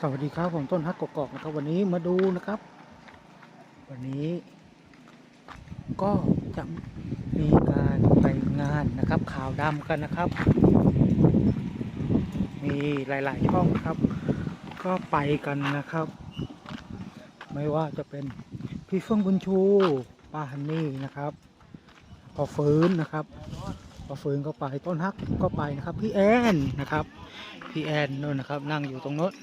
สวัสดีครับผมต้นฮักกกอกนะครับ วันนี้มาดูนะครับ วันนี้ ก็จะมีการไปงานนะครับข่าวดำกันนะครับ มีหลายๆช่องครับ ก็ไปกันนะครับ ไม่ว่าจะเป็นพี่เฟื่องบุญชูป้าฮันนี่นะครับ พอฟื้นนะครับ พอฟื้นก็ไปต้นฮักก็ไปนะครับ พี่แอนนะครับ พี่แอนนู่นนะครับ นั่งอยู่ตรงโน้น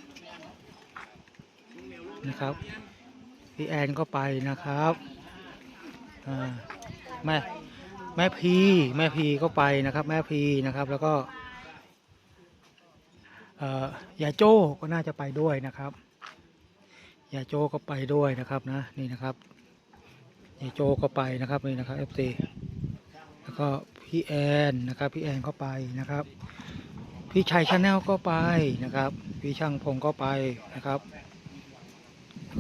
นะครับพี่แอนก็ไปนะครับแม่แม่พีแม่พีก็ไปนะครับ แม่พีนะครับแล้วก็ยาโจ้ก็น่าจะไปด้วยนะครับยาโจ้ก็ไปด้วยนะครับนะนี่นะครับยาโจ้ก็ไปนะครับนี่นะครับ FC แล้วก็พี่แอนนะครับพี่แอนก็ไปนะครับ พี่ชัยชาแนลก็ไปนะครับ พี่ช่างพงก็ไปนะครับ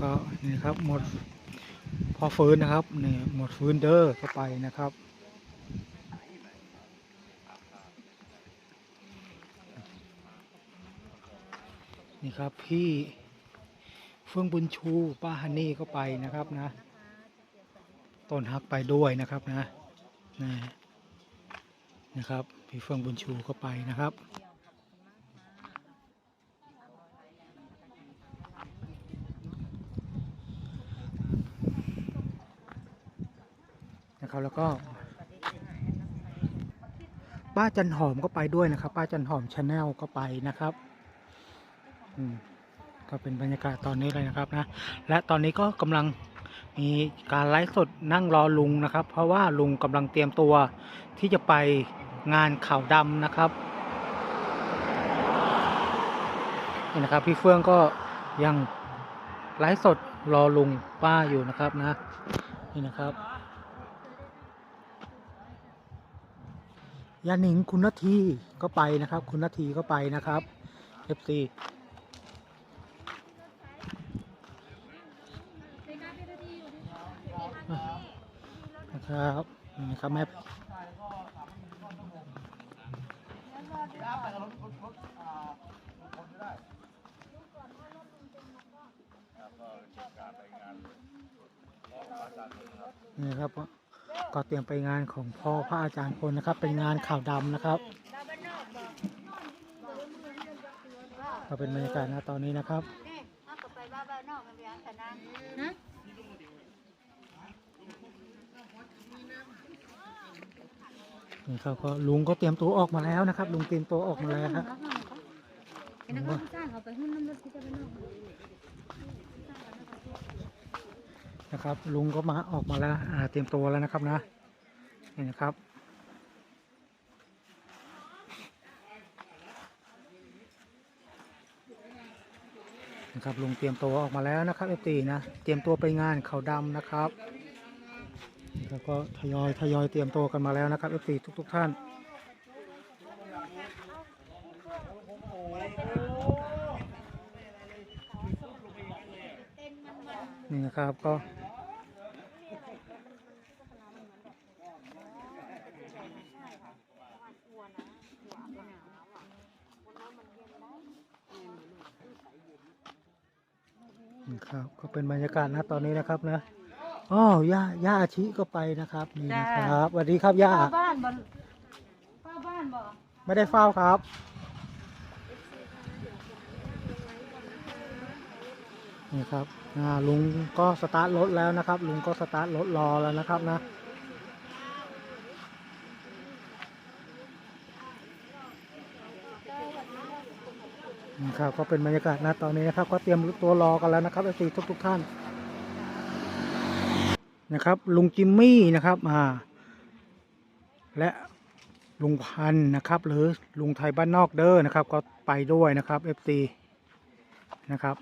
ก็นี่ครับหมดพอฟื้นนะครับนี่หมดฟื้นเดอร์ก็ไปนะครับนี่ครับพี่เฟื่องบุญชูป้าฮันนี่ก็ไปนะครับนะต้นฮักไปด้วยนะครับนะนะนะครับพี่เฟื่องบุญชูก็ไปนะครับ นะครับ แล้วก็ป้าจันหอมก็ไปด้วยนะครับ ป้าจันหอมชาแนลก็ไปนะครับอืมก็เป็นบรรยากาศตอนนี้เลยนะครับนะและตอนนี้ก็กำลังมีการไลฟ์สดนั่งรอลุงนะครับ เพราะว่าลุงกำลังเตรียมตัวที่จะไปงานข่าวดำนะครับนี่นะครับ พี่เฟื่องก็ยังไลฟ์สดรอลุงป้าอยู่นะครับนะนี่นะครับ ยาหนิงคุณนาทีก็ไปนะครับ คุณนาทีก็ไปนะครับ FC นะครับนี่นะครับแม่นี่ครับ ก็เตรียมไปงานของพ่อพระอาจารย์พลนะครับ เป็นงานข่าวดำนะครับก็เป็นบรรยากาศนะตอนนี้นะครับนี่เอาก็ไปบ้านนอกมันแตนนะนี่ครับก็ลุงก็เตรียมตัวออกมาแล้วนะครับ ลุงเตรียมตัวออกมาแล้วครับ ไอ้ นะครับ ลุงก็มาออกมาแล้วเตรียมตัวแล้วนะครับนะนี่นะครับนะครับลุงเตรียมตัวออกมาแล้วนะครับเอฟตีนะเตรียมตัวไปงานเขาดำนะครับ แล้วก็ทยอยทยอยเตรียมตัวกันมาแล้วนะครับเอฟตีทุกๆท่านนี่นะครับก็ ครับก็เป็นบรรยากาศนะตอนนี้นะครับนะอ๋อย่าย่าอาชิก็ไปนะครับนี่นะครับสวัสดีครับย่าป้าบ้านบ่ป้าบ้านบ่ไม่ได้เฝ้าครับ นี่ครับอ่าลุงก็สตาร์ทรถแล้วนะครับ ลุงก็สตาร์ทรถรอแล้วนะครับนะ ครับก็เป็นบรรยากาศนะตอนนี้นะครับ ก็เตรียมตัวรอกันแล้วนะครับเอฟซีทุกทุกท่านนะครับลุงจิมมี่นะครับอ่าและลุงพันนะครับ หรือลุงไทยบ้านนอกเด้อนะครับ ก็ไปด้วยนะครับ FC นะครับ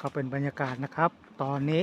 ก็เป็นบรรยากาศนะครับ ตอนนี้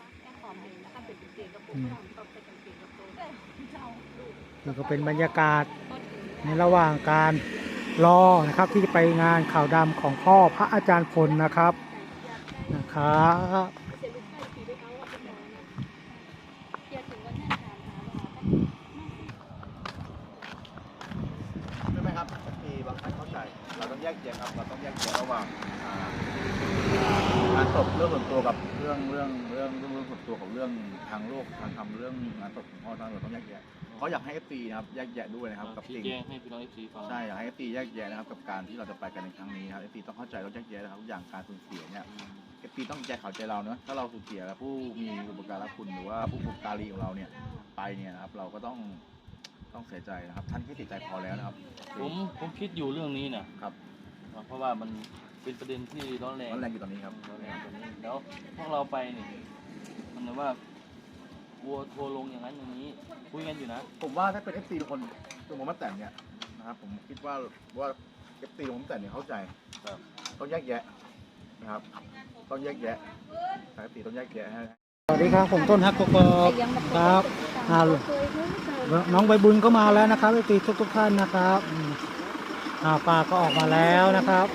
ก็เป็นก็เป็นบรรยากาศในระหว่างการรอนะครับที่ไปงานข่าวดำของพ่อพระอาจารย์พลนะครับนะครับใช่ไหมครับบางทีบางครั้เข้าใจ เราต้องแยกแยะครับ เราต้องแยกแยะระหว่าง อ่างานศพเรื่องส่วนตัวกับเรื่องเรื่องเรื่องเรื่องเรื่องส่วนตัวกับเรื่องทางโลกทางธรรมเรื่องงานศพของพ่อท่านเราต้องแยกแยะเขาอยากให้เอฟซีนะครับแยกแยะด้วยนะครับกับชี้สิ่งแจงให้พี่น้องเอฟซีฟัง ใช่อยากให้เอฟซีแยกแยะนะครับกับการที่เราจะไปกันในครั้งนี้นะครับเอฟซีต้องเข้าใจต้องแยกแยะนะครับทุกอย่างการสูญเสียเนี่ยเอฟซีต้องใจเขาใจเราเนอะถ้าเราสูญเสียผู้มีอุปการะคุณหรือว่าผู้ปกการีของเราเนี่ยไปเนี่ยนะครับเราก็ต้องต้องเสียใจนะครับ ท่านแค่เสียใจพอแล้วนะครับผมผมคิดอยู่เรื่องนี้นะครับ เพราะว่ามัน เป็นประเด็นที่ร้อนแรงร้อนแรงอยู่ตอนนี้ครับร้อนแรงตอนนี้แล้วพวกเราไปนี่มันแบบว่าวัวโทรลงอย่างนั้นอย่างนี้คุยกันอยู่นะ ผมว่าถ้าเป็น FC ทุกคนตัวผมมาแต่งเนี่ยนะครับผมคิดว่าว่า FC ของผมแต่งเนี่ยเข้าใจครับต้องแยกแยะนะครับต้องแยกแยะสาย FC ต้องแยกแยะให้สวัสดีครับผมต้นฮักกกอกครับอ่าน้องใบบุญก็มาแล้วนะครับตีทุกทุกๆท่านนะครับอืมอ่าป้าก็ออกมาแล้วนะครับ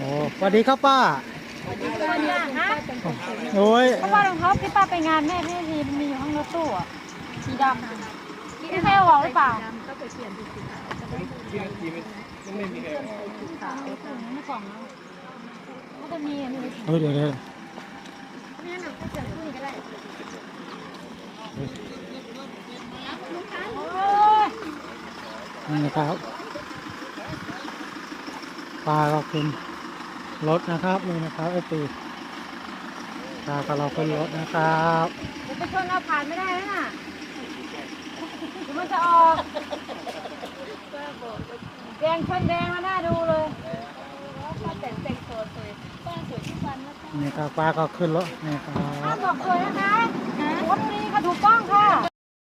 โอ้สวัสดีครับป้าคนยากฮะโอ้ยเพราะว่ารองเท้าที่ป้าไปงานแม่ที่มีมีอยู่ข้างรถตู้อะสีดำพี่แม่บอกหรือเปล่าก็ไปเปลี่ยนเป็นสีขาวไม่มีใครบอกไม่กล่องแล้วก็จะมีอันนี้เฮ้ยเดี๋ยวเดี๋ยวนี่หนังก็เกิดขึ้นก็ได้โอ้ยนี่นะครับป้าก็ขึ้น รถนะครับนี่นะครับไอตีป้าก็เราขึ้นรถนะครับเดี๋ยวไปชนเราผ่านไม่ได้แล้วน่ะเดี๋ยวมันจะออกแดงชนแดงมาหน้าดูเลยป้าแต่งแต่งตัวสวยป้าสวยทุกวันนะคะนี่ครับป้าก็ขึ้นรถนี่ครัป้าบบอกสวยนะคะวัดนี้ค่ะถูกต้องค่ะ